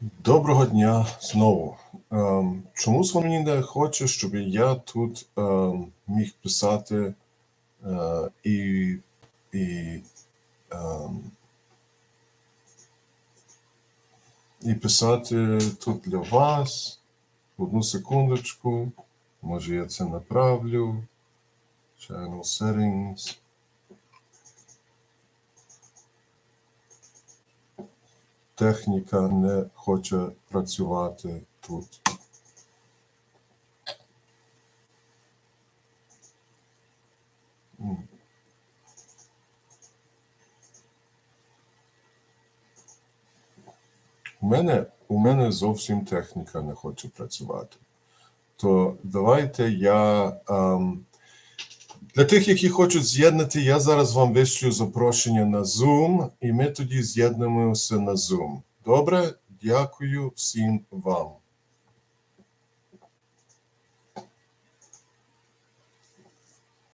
Доброго дня знову. Ем, чомусь воно мені не хоче, щоб я тут ем, міг писати е, і, і, ем, і писати тут для вас. Одну секундочку. Може я це направлю. Channel settings. Техніка не хоче працювати тут. У мене, у мене зовсім техніка не хоче працювати. То давайте я. ем, для тих, які хочуть з'єднати, я зараз вам вишлю запрошення на Zoom, і ми тоді з'єднуємося на Zoom. Добре? Дякую всім вам.